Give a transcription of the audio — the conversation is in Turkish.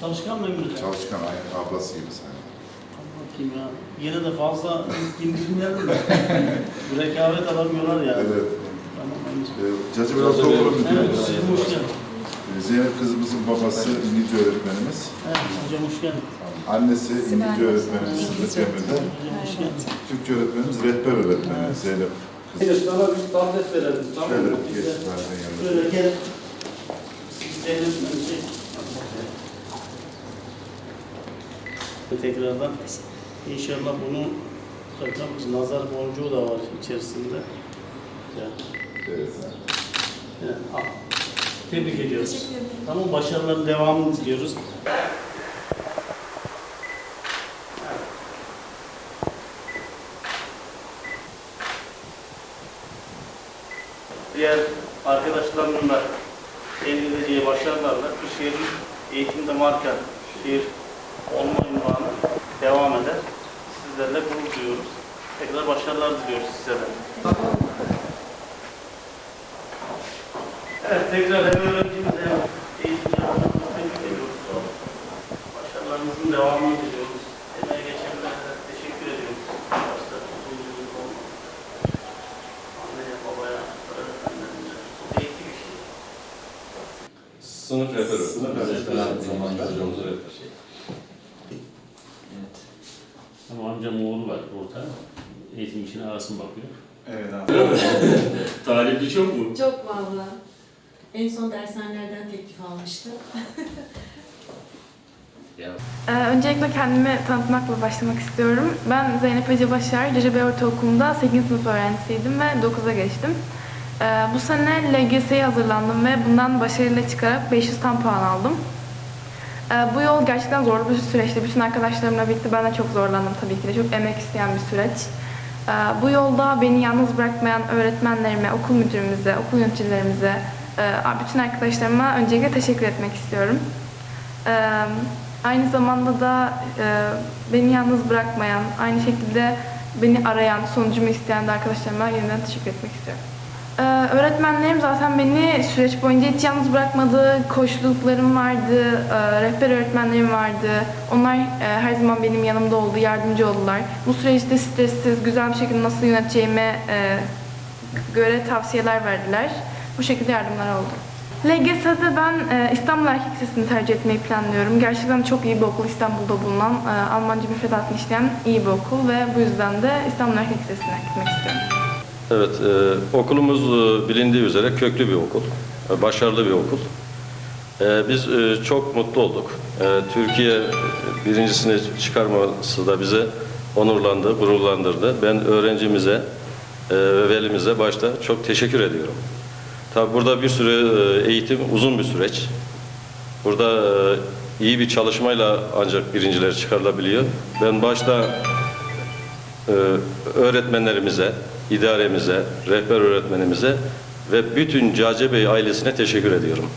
Çalışkan mı Emre? Çalışkan aynı ablası gibi sanki. Bakayım ya. Yine de fazla de. Bu rekabet alamıyorlar ya. Evet. Tamam Emre. Ee, Cacı Biraz Evet, hocam hoş geldin. Ee, Zeynep kızımızın babası İngilizce öğretmenimiz. Evet, hocam hoş geldin. Annesi İngilizce öğretmenimiz Sıdık Emir'de. Hocam hoş geldin. Türkçe öğretmenimiz rehber öğretmeni Zeynep sana bir tablet verelim. Tamam Şöyle mı? geç verden yanına. Böyle gel. Tekrardan inşallah bunu takalım. Nazar boncuğu da var içerisinde. Ya, Evet. Tebrik ediyoruz. Tamam başarıların devamını diliyoruz. Diğer arkadaşlarımın da elde edeceği başarılarla Kırşehir'in eğitimde marka şehir olma ünvanı devam eder. Sizlerle gurur duyuyoruz. Tekrar başarılar diliyoruz size de. Evet, tekrar hem öğrencimize hem eğitimcilerimize tebrik ediyoruz. Başarılarınızın devamını diliyoruz. Emeğe geçenlere teşekkür ediyoruz. Başta yıllık olmak. Anneye, babaya, öğretmenlerimize. Bu keyifli bir şey. Sınıf rehberi. Sınıf rehberi. Zamanında hocamız rehber. Ama amcam oğlu var orada. Eğitim işine arasın bakıyor. Evet abi. Talipli çok mu? Çok valla. En son dershanelerden teklif almıştım. Ee, öncelikle kendimi tanıtmakla başlamak istiyorum. Ben Zeynep Hacı Başar, Cecebe Ortaokulu'nda 8. sınıf öğrencisiydim ve 9'a geçtim. Ee, bu sene LGS'ye hazırlandım ve bundan başarıyla çıkarak 500 tam puan aldım. Ee, bu yol gerçekten zorlu bir süreçti. Bütün arkadaşlarımla birlikte ben de çok zorlandım tabii ki de. Çok emek isteyen bir süreç. Ee, bu yolda beni yalnız bırakmayan öğretmenlerime, okul müdürümüze, okul yöneticilerimize, e, bütün arkadaşlarıma öncelikle teşekkür etmek istiyorum. Ee, aynı zamanda da e, beni yalnız bırakmayan, aynı şekilde beni arayan, sonucumu isteyen de arkadaşlarıma yeniden teşekkür etmek istiyorum. Ee, öğretmenlerim zaten beni süreç boyunca hiç yalnız bırakmadı. Koşuluklarım vardı, e, rehber öğretmenlerim vardı. Onlar e, her zaman benim yanımda oldu, yardımcı oldular. Bu süreçte stressiz, güzel bir şekilde nasıl yöneteceğime e, göre tavsiyeler verdiler. Bu şekilde yardımlar oldu. LGS'de ben e, İstanbul Erkek Lisesi'ni tercih etmeyi planlıyorum. Gerçekten çok iyi bir okul İstanbul'da bulunan, e, Almanca müfredatını işleyen iyi bir okul ve bu yüzden de İstanbul Erkek Lisesi'ne gitmek istiyorum. Evet, e, okulumuz e, bilindiği üzere köklü bir okul, e, başarılı bir okul. E, biz e, çok mutlu olduk. E, Türkiye birincisini çıkarması da bize onurlandı, gururlandırdı. Ben öğrencimize e, ve velimize başta çok teşekkür ediyorum. Tabi burada bir sürü e, eğitim uzun bir süreç. Burada e, iyi bir çalışmayla ancak birinciler çıkarılabiliyor. Ben başta e, öğretmenlerimize, idaremize, rehber öğretmenimize ve bütün Cace ailesine teşekkür ediyorum.